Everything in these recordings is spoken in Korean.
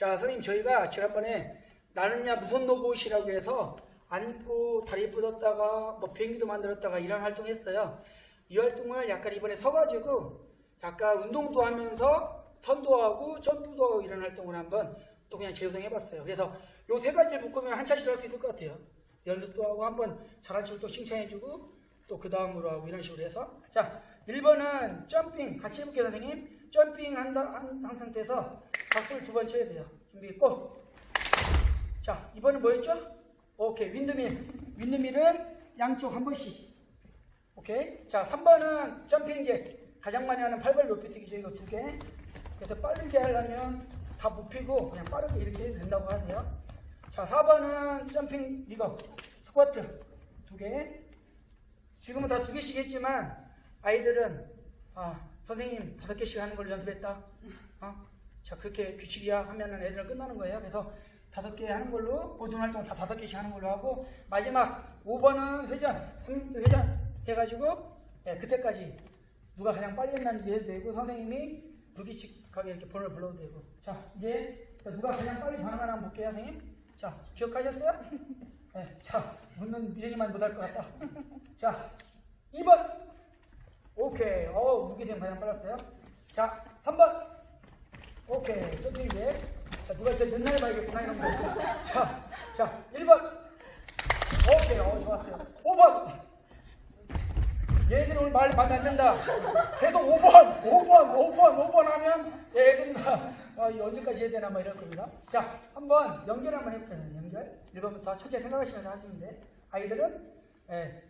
자, 선생님, 저희가 지난번에 나는야 무선 로봇이라고 해서 앉고 다리 뻗었다가 뭐 비행기도 만들었다가 이런 활동 했어요. 이 활동을 약간 이번에 서가지고 약간 운동도 하면서 선도 하고 점프도 하고 이런 활동을 한번 또 그냥 재구성해봤어요. 그래서 요 세 가지를 묶으면 한 차씩 할 수 있을 것 같아요. 연습도 하고 한번 잘한 친구 또 칭찬해주고 또 그 다음으로 하고 이런 식으로 해서. 자 1번은 점핑 같이 해볼게요 선생님. 점핑 한, 다- 한, 한 상태에서 박수를 두 번 쳐야 돼요. 준비 고! 자 이번엔 뭐였죠? 오케이 윈드밀 윈드밀은 양쪽 한 번씩. 오케이? 자 3번은 점핑잭 가장 많이 하는 팔발 높이뛰기죠 이거 두개. 그래서 빠르게 하려면 다못 피고 그냥 빠르게 이렇게 해도 된다고 하세요. 자 4번은 점핑 이거. 스쿼트 두개 지금은 다 두 개씩 했지만 아이들은 아 선생님 다섯 개씩 하는 걸 연습했다. 어? 자 그렇게 규칙이야 하면은 애들은 끝나는 거예요. 그래서 다섯 개 하는 걸로 모든 활동 다 다섯 개씩 하는 걸로 하고 마지막 5번은 회전, 삼- 회전 해가지고 예, 그때까지 누가 가장 빨리 했는지 해도 되고 선생님이 불규칙하게 이렇게 번호를 불러도 되고 자 이제 자, 누가 가장 빨리 반응하나 한번 볼게요 선생님. 자 기억하셨어요? 네, 자 묻는 미래이만 못할 것 같다. 자 2번 오케이. 어, 무게된 과연 빨랐어요. 자, 3번. 오케이. 저기 이제. 자, 누가 제일 옛날에 봐야겠구나, 이런 거. 자, 자, 1번. 오케이. 어, 좋았어요. 5번. 얘들 오늘 말 든다. 계속 5번, 5번, 5번, 5번 하면 얘들이 막, 아, 이 언제까지 해야 되나, 막 이럴 겁니다. 자, 한번 연결 한번 해볼게요. 연결. 1번부터 천천히 생각하시면서 하시면 돼. 아이들은, 예,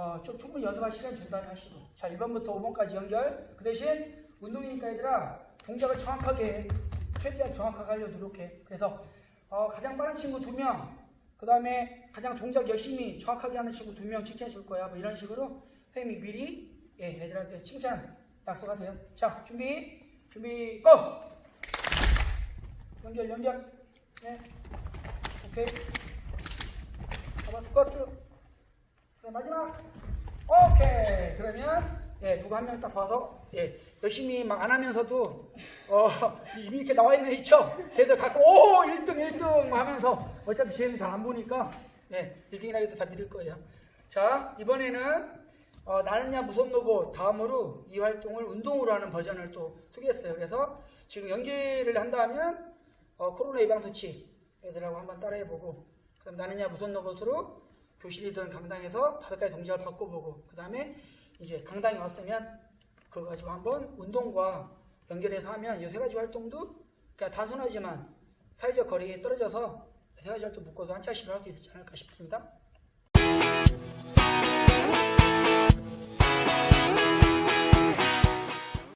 어, 좀 충분히 연습할 시간 준 다음에 하시고. 자, 1번부터 5번까지 연결. 그 대신 운동이니까 얘들아, 동작을 정확하게 해. 최대한 정확하게 하려고 노력해. 그래서, 어, 가장 빠른 친구 두 명, 그 다음에 가장 동작 열심히 정확하게 하는 친구 두 명 칭찬해 줄 거야. 뭐 이런 식으로 선생님이 미리, 예, 애들한테 칭찬 약속하세요. 자, 준비, 준비, 고! 연결, 연결. 네. 오케이. 잡아, 스쿼트. 네, 마지막. 오케이. 그러면 예, 누구 한명 딱 봐서 예, 열심히 막 안 하면서도 어, 이미 이렇게 나와 있는 애 있죠? 걔들 갖고 오 1등 1등 하면서 어차피 쟤는 잘 안 보니까 예, 1등이라 해도 다 믿을 거예요. 자, 이번에는 어, 나는야 무섭 로봇 다음으로 이 활동을 운동으로 하는 버전을 또 소개했어요. 그래서 지금 연계를 한다면 어, 코로나 예방 수칙 애들하고 한번 따라해보고 그럼 나는야 무선 로봇으로 교실이든 강당에서 다섯 가지 동작을 바꿔보고 그 다음에 이제 강당에 왔으면 그거 가지고 한번 운동과 연결해서 하면 이 세 가지 활동도 그냥 단순하지만 사회적 거리에 떨어져서 세 가지 활동 묶어도 한 차씩 할 수 있지 않을까 싶습니다.